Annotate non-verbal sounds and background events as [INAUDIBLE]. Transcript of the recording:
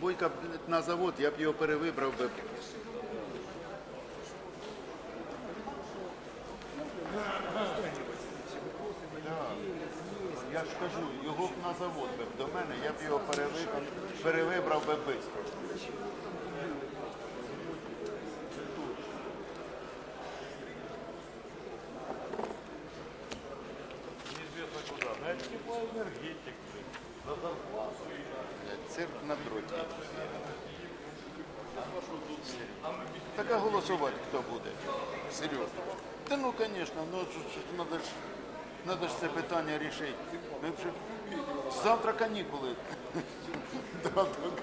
бойка на завод, я б його перевибрав би. Я ж кажу, його б на завод би до мене, я б його перевибрав, перевибрав би швидко. Неизвестно куда. На теплоэнергетик. За зарплату. Цирк на дроті. Так а голосувати хто буде? Серйозно. Та ну, звісно, ну треба ж, ж це питання рішити. Ми вже завтра канікули. [LAUGHS]